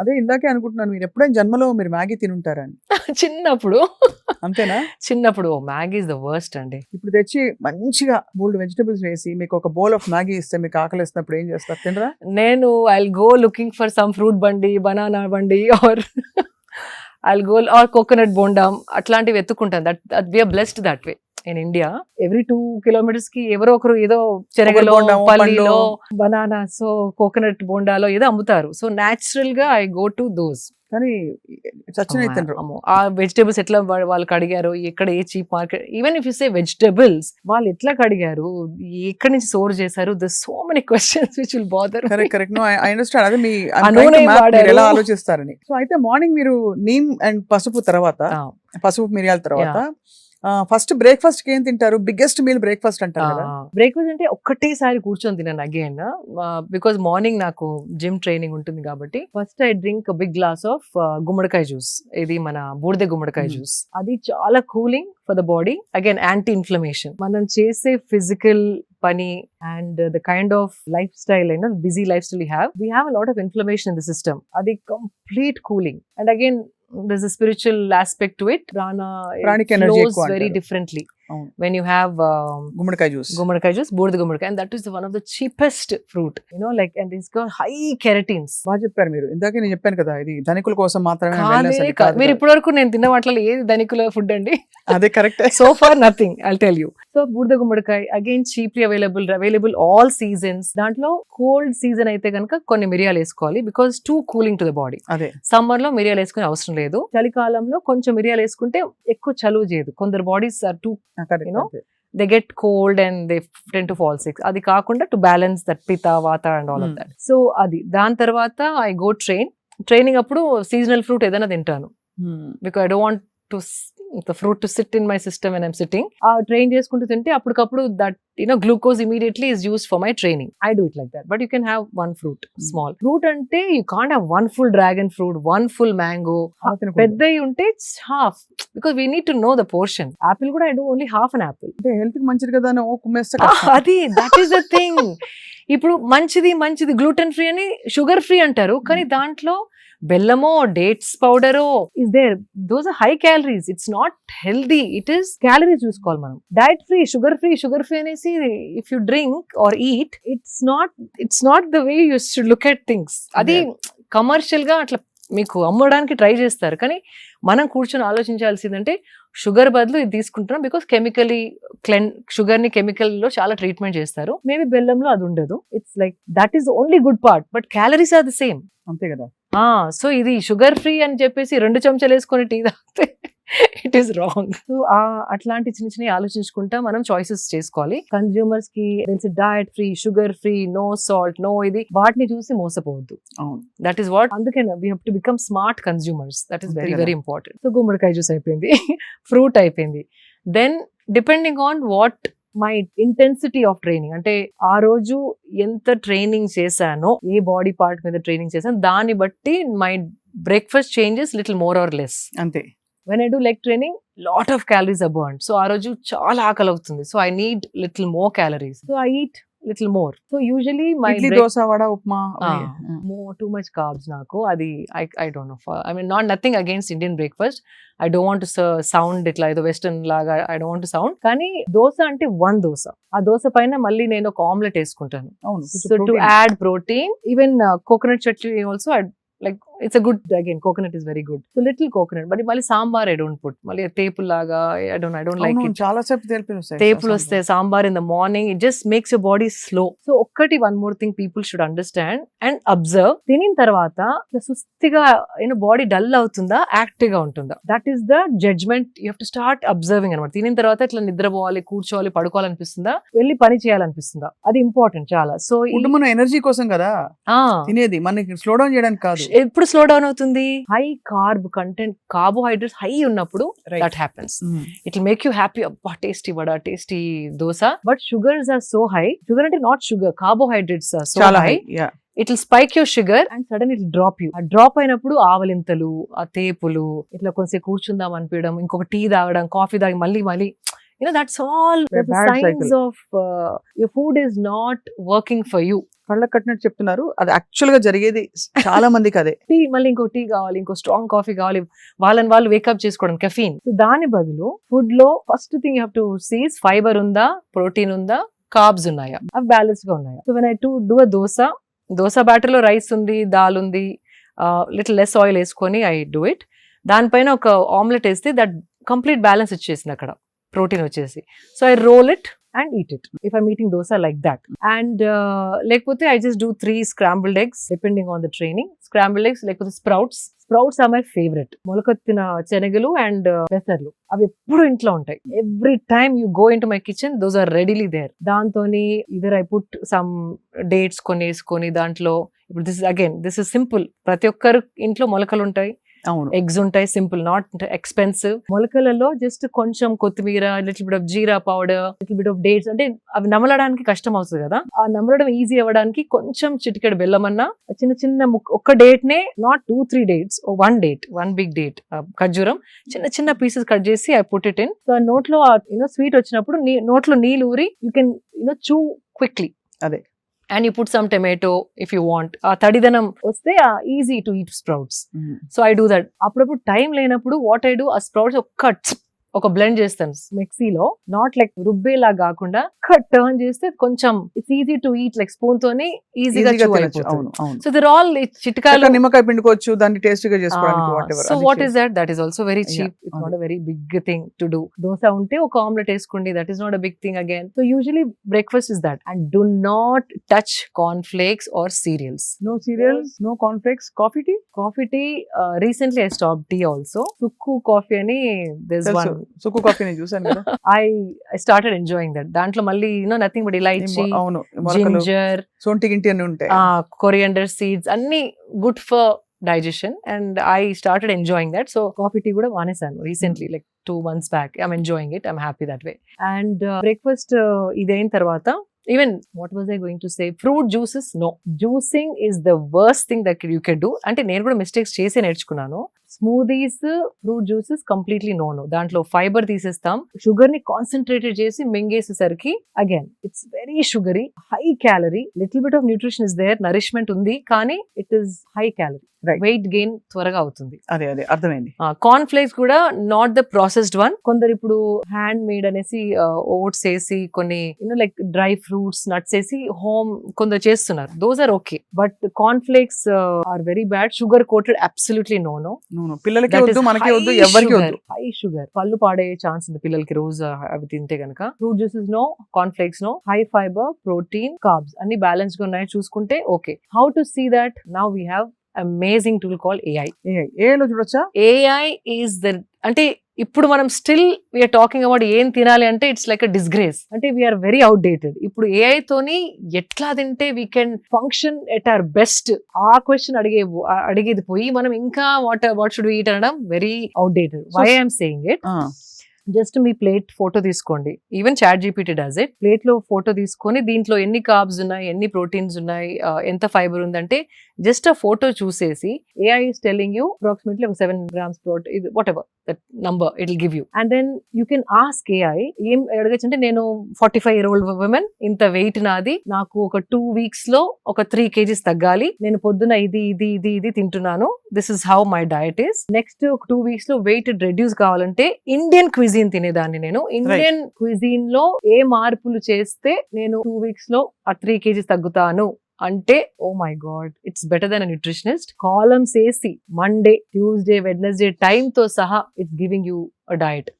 అదే ఇందాకే అనుకుంటున్నాను మీరు ఎప్పుడైనా జన్మలో మీరు మ్యాగీ తినుంటారా అని చిన్నప్పుడు. అంతేనా? చిన్నప్పుడు మ్యాగీ ఇస్ ద వర్స్ట్ అండి. ఇప్పుడు తెచ్చి మంచిగా మూడు వెజిటబుల్స్ వేసి మీకు ఒక బౌల్ ఆఫ్ మ్యాగీ ఇస్తే మీకు ఆకలి వేసినప్పుడు ఏం చేస్తారు? తినరా? నేను I go looking for some fruit బండి బనానా బండి or I go or coconut బోండామ్ అట్లాంటివి ఎత్తుకుంటాను. That we are blessed that way. In India every two కిలోమీటర్స్కి ఎవరో ఒకరు ఏదో చెరగలో పల్లిలో. బనానాస్ కోకోనట్ బోండాలో ఏదో అమ్ముతారు. సో నాచురల్గా ఐ గో టు దోస్ కానీ ఆ వెజిటేబుల్స్ ఎట్లా వాళ్ళు కడిగారు ఎక్కడ a cheap market even if you say vegetables వాళ్ళు ఎట్లా కడిగారు ఎక్కడి నుంచి స్టోర్ చేశారు the so many questions which will bother correct correct no I understand అదే మీ. ఎలా ఆలోచిస్తారని. సో అయితే మార్నింగ్ మీరు నీమ్ అండ్ పసుపు తర్వాత పసుపు మిరియాల తర్వాత ఫస్ట్ బ్రేక్ఫాస్ట్ ఏం తింటారు? బిగ్గెస్ట్ మీల్ బ్రేక్ఫాస్ట్ అంటారు కదా. బ్రేక్ఫాస్ట్ అంటే ఒక్కటేసారి కూర్చొని తిన్నాను అగైన్ బికాజ్ మార్నింగ్ నాకు జిమ్ ట్రైనింగ్ ఉంటుంది కాబట్టి first I drink big glass of గుమ్మడికాయ జ్యూస్ ఇది మన బూడిద గుమ్మడికాయ. జ్యూస్ అది చాలా cooling for the body again anti inflammation మనం చేసే ఫిజికల్ పని and the kind of lifestyle అయినా busy lifestyle have we have lot of inflammation in the system అది complete cooling and again there's a spiritual aspect to it. Prana, Pranic it flows energy very differently. You have um, గుమ్మడికాయ juice గుమ్మడికాయ juice బూడిద గుమ్మడికాయ and that is one of the cheapest fruit you know like and is got high carotenes బాగా చెప్పారు మీరు. ఇందాకే నేను చెప్పాను కదా ఇది ధనికుల కోసం మాత్రమే మీరు. ఇప్పటి వరకు నేను తిన్న వాటిలో ఏది ధనికుల ఫుడ్ అండి? అదే correct. So far nothing I tell you so బూడిద గుమ్మడికాయ again cheaply available available all seasons దాంట్లో కోల్డ్ సీజన్ అయితే కనుక కొన్ని మిరియాలు వేసుకోవాలి because too cooling to the body అదే. సమ్మర్లో మిరియాలు వేసుకునే అవసరం లేదు. చలికాలంలో కొంచెం మిరియాలు వేసుకుంటే ఎక్కువ చలువ చేయదు. కొందరు bodies are too know? They get cold and they tend to fall sick అది కాకుండా to balance that pitta vata and all of. That so అది. దాని తర్వాత ఐ గో ట్రైన్ ట్రైనింగ్ అప్పుడు సీజనల్ ఫ్రూట్ ఏదైనా తింటాను. Because I don't want to the fruit to sit in my system and I'm sitting ఆ train చేసుకుంటూ తింటే అప్పటికప్పుడు that you know glucose immediately is use for my training I do it like that but you can have one fruit small fruit అంటే you can't have one full dragon fruit one full mango పెద్ద ఉంటే half because we need to know the portion apple కూడా I do only half అన్ అంటే హెల్త్కి మంచిది కదా అని ఓ కుమ్మేస్తే. అది దట్ ఈస్ ద థింగ్ ఇప్పుడు మంచిది మంచిది గ్లూటెన్ ఫ్రీ అని షుగర్ ఫ్రీ అంటారు. కానీ దాంట్లో బెల్లమో dates పౌడరో is there those are high calories it's not healthy it is calories చూసుకోవాలి మనం. Diet free sugar free sugar free అనేసి if you drink or eat it's not it's not the way you should look at things అది కమర్షియల్గా అట్లా మీకు అమ్మడానికి try చేస్తారు. కానీ మనం కూర్చొని ఆలోచించాల్సిందంటే షుగర్ బదులు ఇది తీసుకుంటున్నాం బికాస్ కెమికలీ క్లెన్ షుగర్ని కెమికల్లో చాలా ట్రీట్మెంట్ చేస్తారు. మేబీ బెల్లంలో అది ఉండదు. It's like that is only good part but calories are the same అంతే కదా. సో ఇది షుగర్ ఫ్రీ అని చెప్పేసి రెండు చెంచాలు వేసుకొని టీ తాగితే ఇట్ ఈస్ రాంగ్ అట్లాంటి చిన్న చిన్న ఆలోచించుకుంటా మనం చాయిసెస్ చేసుకోవాలి. కన్జ్యూమర్స్కి తెలిసి diet free sugar free no salt no ఇది వాటిని చూసి మోసపోవద్దు. దట్ ఈస్ వాట్ అందుకే we to become smart consumers that is very. Very important so గుమ్మడికాయ జ్యూస్ అయిపోయింది. ఫ్రూట్ అయిపోయింది. Then depending on what my intensity of training. అంటే ఆ రోజు ఎంత ట్రైనింగ్ చేశానో ఏ బాడీ పార్ట్ మీద ట్రైనింగ్ చేశాను దాన్ని బట్టి my breakfast changes little more or less. అంతే. When I do leg training lot of calories abound so ఆ రోజు చాలా ఆకలి అవుతుంది. So I need little more calories so I eat little more so usually my idli dosa vada upma. More too much carbs నాకు. అది I I don't know I mean not nothing against Indian breakfast I don't want sound ఇట్లా ఏదో western లాగా I don't want sound కానీ దోశ అంటే one dosa. ఆ దోశ పైన మళ్ళీ నేను ఒక ఆమ్లెట్ వేసుకుంటాను. So to. Add protein even coconut chutney also like it's a good again coconut is very good so little coconut but మళ్ళీ సాంబార్ ఐ డోంట్ పుట్ మళ్ళీ తేపుల్ లాగా I don't I don't like చాలా సేపు తేలిపి వస్తాయి sambar. In the morning it just makes your body slow so ఒక్కటి one more thing people should understand and observe తినిన తర్వాత సుస్థిగా యూనో బాడీ డల్ అవుతుందా యాక్టివ్గా ఉంటుందా? That is the judgement you to start observing అనమాట తినిన తర్వాత ఇట్లా నిద్రపోవాలి కూర్చోవాలి పడుకోవాలనిపిస్తుందా? వెళ్ళి పని చేయాలనిపిస్తుందా? అది ఇంపార్టెంట్ చాలా. సో ఫుడ్ మన ఎనర్జీ కోసం కదా? తినేది మనకి స్లో డౌన్ చేయడానికి కాదు. ఎప్పుడు స్లో డౌన్ అవుతుంది. High carb content carbohydrates high ఉన్నప్పుడు. That happens. It will make you happy అబ్బా tasty vada tasty dosa. But sugars are so high sugar అంటే not sugar carbohydrates are so high it will spike your sugar and sudden it drop you ఆ drop అయినప్పుడు ఆవలింతలు ఆ తేపులు ఇట్లా కొంచెం కూర్చుందాం అనిపించడం ఇంకొక టీ తాగడం కాఫీ తాగి మళ్ళీ మళ్ళీ you know that's all the signs cycle. of uh, your food is not working for you. కళ్ళకు కట్టినట్టు చెప్తున్నారు. అది యాక్చువల్గా జరిగేది చాలా మందికి అదే. టీ మళ్ళీ ఇంకో టీ కావాలి ఇంకో స్ట్రాంగ్ కాఫీ కావాలి. వాళ్ళని వాళ్ళు వేకప్ చేసుకోవడం కెఫీన్ దాని బదులు ఫుడ్లో first thing you have to sees fibre ఉందా ప్రోటీన్ ఉందా కార్బ్స్ ఉన్నాయా? అవి బ్యాలెన్స్గా ఉన్నాయా? So when I to do a dosa dosa బ్యాటర్లో rice ఉంది దాల్ ఉంది లిటిల్ లెస్ ఆయిల్ వేసుకొని ఐ డూ ఇట్ దానిపైన ఒక ఆమ్లెట్ వేస్తే దట్ కంప్లీట్ బ్యాలెన్స్ ఇచ్చేసింది అక్కడ. ప్రోటీన్ వచ్చేసి. So I roll it and eat it if I meeting dosa like that and లేకపోతే I just do three scrambled eggs depending on the training scrambled eggs లేకపోతే sprouts sprouts are my favourite మొలకొత్తిన శనగలు and పెసర్లు. అవి ఎప్పుడు ఇంట్లో ఉంటాయి. Every time you go in to my kitchen those are readily there దాంతో either I put some dates కొన్ని వేసుకొని దాంట్లో ఇప్పుడు this again this is simple ప్రతి ఒక్కరు ఇంట్లో మొలకలు ఉంటాయి. అవును. ఎగ్స్ ఉంటాయి సింపుల్ నాట్ ఎక్స్పెన్సివ్. మొలకలలో జస్ట్ కొంచెం కొత్తిమీర little bit of jeera powder little bit of dates అంటే అవి నమలడానికి కష్టం అవుతుంది కదా. ఆ నమలడం ఈజీ అవ్వడానికి కొంచెం చిటికెడు బెల్లం అన్న చిన్న చిన్న ఒక్క డేట్ నే not two three dates one date one big date ఖర్జూరం చిన్న చిన్న పీసెస్ కట్ చేసి I put it in. So ఆ నోట్లో యూనో స్వీట్ వచ్చినప్పుడు నోట్లో నీళ్ళు ఊరి you can you know chew quickly అదే. And you put some tomato if you want ఆ తడిదనం వస్తే easy to eat sprouts. So I do that అప్పుడప్పుడు టైం లేనప్పుడు వాట్ ఐ డూ ఆ స్ప్రౌట్స్ ఒక్క ఒక బ్లెండ్ చేస్తాను. మిక్సీలో నాట్ లైక్ రుబ్బేలా కాకుండా కట్ టర్న్ చేస్తే కొంచెం it's easy to eat like spoon తోని ఈజీగా సో దర్ ఆల్ చిట్కాలు నిమ్మకాయ పిండుకోవచ్చు దాన్ని టేస్ట్గా చేసుకోవడానికి so what is that that is also very cheap it's. Not a very big thing to do dosa ఉంటే ఒక ఆమ్లెట్ వేసుకోండి that is not a big thing again so usually breakfast is that and do not touch corn flakes or cereals no cereals no cornflakes coffee tea coffee tea recently I stop tea also sukku coffee అని sukku coffee నేను చూసాను కదా. I I started enjoying that దాంట్లో మళ్ళీ you know nothing but elaichi అవును ginger సొంటి గింటి అన్ని ఉంటాయి. కొరియండర్ సీడ్స్ అన్ని good for digestion and I started enjoying that so coffee tea కూడా మానేశాను recently like two months back I'm enjoying it I'm happy that way and breakfast ఇది అయిన తర్వాత even what was I going to say fruit juices no juicing is the worst thing that you can do అంటే నేను కూడా mistakes చేసే నేర్చుకున్నాను. Smoothies fruit juices completely no no. దాంట్లో fibre తీసేస్తాం. షుగర్ని కాన్సన్ట్రేటెడ్ చేసి మింగేసేసరికి again it's very sugary high calorie little bit of nutrition is there nourishment ఉంది కానీ it is high calorie. Weight gain త్వరగా అవుతుంది. అదే అదే అర్థమైంది. కార్న్ ఫ్లేక్స్ కూడా నాట్ ద ప్రాసెస్డ్ వన్. కొందరు ఇప్పుడు హ్యాండ్ మేడ్ అనేసి ఓట్స్ వేసి కొన్ని you know like dry fruits nuts వేసి హోమ్ కొందరు చేస్తున్నారు. Those are okay but corn flakes are very bad sugar coated absolutely no no. పిల్లలకి వద్దు మనకి వద్దు ఎవరికి వద్దు. హై షుగర్ కళ్ళు పాడే ఛాన్స్ ఉంది పిల్లలకి రోజు అవి తింటే గనక. Fruit juices no corn flakes no high fibre protein carbs అన్ని బ్యాలెన్స్గా ఉన్నాయి చూసుకుంటే okay how to see that now we have amazing tool call AI ఏ ఏలో చూడొచ్చా? ఏఐ ఈస్ ద అంటే ఇప్పుడు మనం స్టిల్ వీఆర్ టాకింగ్ అబౌట్ ఏం తినాలి అంటే ఇట్స్ లైక్ అ డిస్గ్రేస్ అంటే వీఆర్ వెరీ అవుట్ డేటెడ్ ఇప్పుడు ఏఐ తోని ఎట్లా తింటే we can function at our best a question అడిగే అడిగేది పోయి మనం ఇంకా వాట్ వాట్ షుడ్ ఈట్ అనడం very outdated why I'm saying it just me plate photo తీసుకోండి. Even chat GPT does it ప్లేట్లో ఫోటో తీసుకొని దీంట్లో ఎన్ని కార్బ్స్ ఉన్నాయి ఎన్ని ప్రోటీన్స్ ఉన్నాయి uh, ఎంత ఫైబర్ ఉందంటే జస్ట్ ఆ ఫోటో చూసేసి AI is telling you approximately ఒక సెవెన్ గ్రామ్స్ ప్రోటీన్ ఇది whatever that number it give you and then you can ask AI ఏం అడగచ్చు అంటే నేను forty five year old women ఇంత వెయిట్ నాది నాకు ఒక టూ వీక్స్లో ఒక త్రీ కేజీస్ తగ్గాలి నేను పొద్దున ఇది ఇది ఇది ఇది తింటున్నాను this is how my diet is next ఒక టూ వీక్స్లో వెయిట్ రెడ్యూస్ కావాలంటే ఇండియన్ క్విజిన్ తినేదాన్ని నేను. ఇండియన్ క్విజిన్లో ఏ మార్పులు చేస్తే నేను టూ వీక్స్లో ఆ త్రీ కేజీస్ తగ్గుతాను అంటే ఓ my God it's better than nutritionist columns వేసి మండే ట్యూస్డే వెడ్నెస్డే టైం తో సహా it's giving you a diet